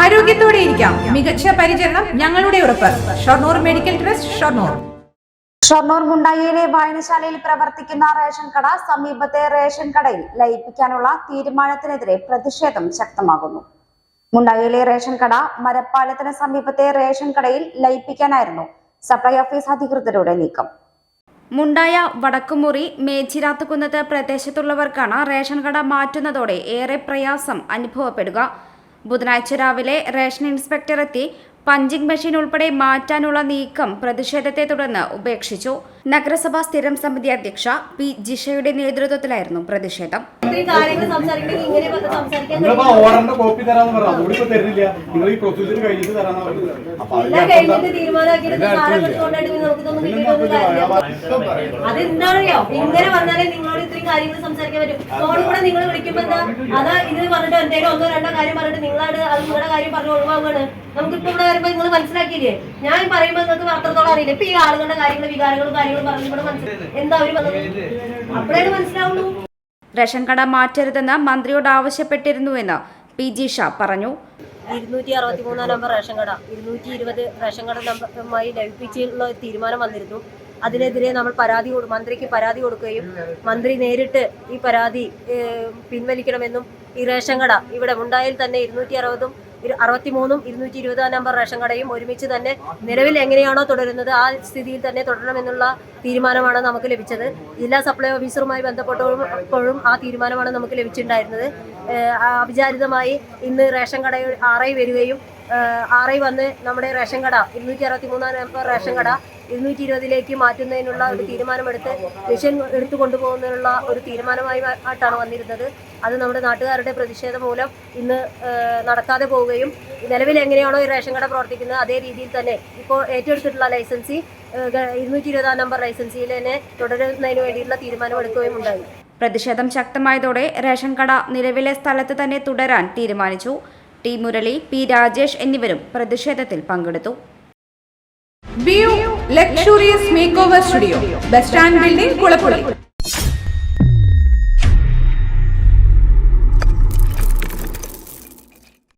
ആരോഗ്യത്തോടെ ഇരിക്കാം. മികച്ച പരിചരണം ഞങ്ങളുടെ ഉറപ്പ്. Shoranur medical trust Shoranur. Shoranur മുണ്ടായിയിലെ വായനശാലയിൽ പ്രവർത്തിക്കുന്ന റേഷൻ കട സമീപത്തെ റേഷൻ കടയിൽ ലയിപ്പിക്കാനുള്ള തീരുമാനത്തിനെതിരെ പ്രതിഷേധം ശക്തമാകുന്നു. മുണ്ടായിയിലെ റേഷൻ കട മരപ്പാലത്തിന് സമീപത്തെ റേഷൻ കടയിൽ ലയിപ്പിക്കാനായിരുന്നു സപ്ലൈ ഓഫീസ് അധികൃതരുടെ നീക്കം. മുണ്ടായ വടക്കുമുറി മേച്ചിരാത്തുകുന്നത്ത് പ്രദേശത്തുള്ളവർക്കാണ് റേഷൻ കട മാറ്റുന്നതോടെ ഏറെ പ്രയാസം അനുഭവപ്പെടുക. ബുധനാഴ്ച രാവിലെ റേഷൻ ഇൻസ്പെക്ടർ എത്തി പഞ്ചിംഗ് മെഷീൻ ഉൾപ്പെടെ മാറ്റാനുള്ള നീക്കം പ്രതിഷേധത്തെ തുടർന്ന് ഉപേക്ഷിച്ചു. നഗരസഭാ സ്ഥിരം സമിതി അധ്യക്ഷ പി ജിഷയുടെ നേതൃത്വത്തിലായിരുന്നു പ്രതിഷേധം. അതെന്താണോ ഇങ്ങനെ വന്നാലേ നിങ്ങളോട് ഇത്രയും കാര്യങ്ങൾ സംസാരിക്കാൻ പറ്റും. ഫോണിൽ കൂടെ നിങ്ങൾ വിളിക്കുമ്പോ എന്താ? അതാ ഇത് പറഞ്ഞിട്ട് എന്തെങ്കിലും ഒന്നോ രണ്ടോ കാര്യം പറഞ്ഞിട്ട് നിങ്ങളാണ് അത് നിങ്ങളുടെ കാര്യം പറഞ്ഞു ഒഴിവാകുകയാണ് നമുക്കിപ്പോ ഇവിടെ വരുമ്പോ നിങ്ങൾ മനസ്സിലാക്കിയില്ലേ? ഞാൻ പറയുമ്പോ നിങ്ങൾക്ക് അത്രത്തോളം അറിയില്ല. ഇപ്പൊ ഈ ആളുകളുടെ കാര്യങ്ങൾ വികാരങ്ങളും കാര്യങ്ങളും പറഞ്ഞു മനസ്സിലായി എന്താ അവർ അപ്പോഴാണ് മനസ്സിലാവുള്ളൂ റേഷൻ കട മാറ്റരുതെന്ന് മന്ത്രിയോട് ആവശ്യപ്പെട്ടിരുന്നുവെന്ന് പി ജി ഷാ പറഞ്ഞു. ഇരുന്നൂറ്റി അറുപത്തി മൂന്നാം നമ്പർ റേഷൻ കട ഇരുന്നൂറ്റി ഇരുപത് റേഷൻ കട നമ്പറുമായി ലഭിപ്പിച്ചുള്ള തീരുമാനം വന്നിരുന്നു. അതിനെതിരെ നമ്മൾ പരാതി കൊടു- മന്ത്രിക്ക് പരാതി കൊടുക്കുകയും മന്ത്രി നേരിട്ട് ഈ പരാതി പിൻവലിക്കണമെന്നും ഈ റേഷൻ കട ഇവിടെ ഉണ്ടായാൽ തന്നെ ഇരുന്നൂറ്റി അറുപതും അറുപത്തി മൂന്നും ഇരുന്നൂറ്റി ഇരുപതാം നമ്പർ റേഷൻ കടയും ഒരുമിച്ച് തന്നെ നിലവിൽ എങ്ങനെയാണോ തുടരുന്നത് ആ സ്ഥിതിയിൽ തന്നെ തുടരണമെന്നുള്ള തീരുമാനമാണ് നമുക്ക് ലഭിച്ചത്. ജില്ലാ സപ്ലൈ ഓഫീസറുമായി ബന്ധപ്പെട്ടപ്പോഴും ആ തീരുമാനമാണ് നമുക്ക് ലഭിച്ചിട്ടുണ്ടായിരുന്നത്. അവിചാരിതമായി ഇന്ന് റേഷൻ കട ആറായി വരികയും ആറായി വന്ന് നമ്മുടെ റേഷൻ കട ഇരുന്നൂറ്റി അറുപത്തി മൂന്നാം നമ്പർ റേഷൻ കട ഇരുന്നൂറ്റി ഇരുപതിലേക്ക് മാറ്റുന്നതിനുള്ള ഒരു തീരുമാനമെടുത്ത് മിഷൻ എടുത്തു കൊണ്ടുപോകുന്നതിനുള്ള ഒരു തീരുമാനമായി ആയിട്ടാണ് വന്നിരുന്നത്. അത് നമ്മുടെ നാട്ടുകാരുടെ പ്രതിഷേധം മൂലം ഇന്ന് നടക്കാതെ പോവുകയും നിലവിൽ എങ്ങനെയാണോ ഈ റേഷൻ കട പ്രവർത്തിക്കുന്നത് അതേ രീതിയിൽ തന്നെ ഇപ്പോൾ ഏറ്റെടുത്തിട്ടുള്ള ലൈസൻസി ഇരുന്നൂറ്റി ഇരുപതാം നമ്പർ ലൈസൻസിയിൽ തന്നെ തുടരുന്നതിന് വേണ്ടിയിട്ടുള്ള തീരുമാനമെടുക്കുകയും ഉണ്ടായി. പ്രതിഷേധം ശക്തമായതോടെ റേഷൻ കട നിലവിലെ സ്ഥലത്ത് തന്നെ തുടരാൻ തീരുമാനിച്ചു. ടി മുരളി പി രാജേഷ് എന്നിവരും പ്രതിഷേധത്തിൽ പങ്കെടുത്തു. Luxurious makeover studio bus stand building Kulappully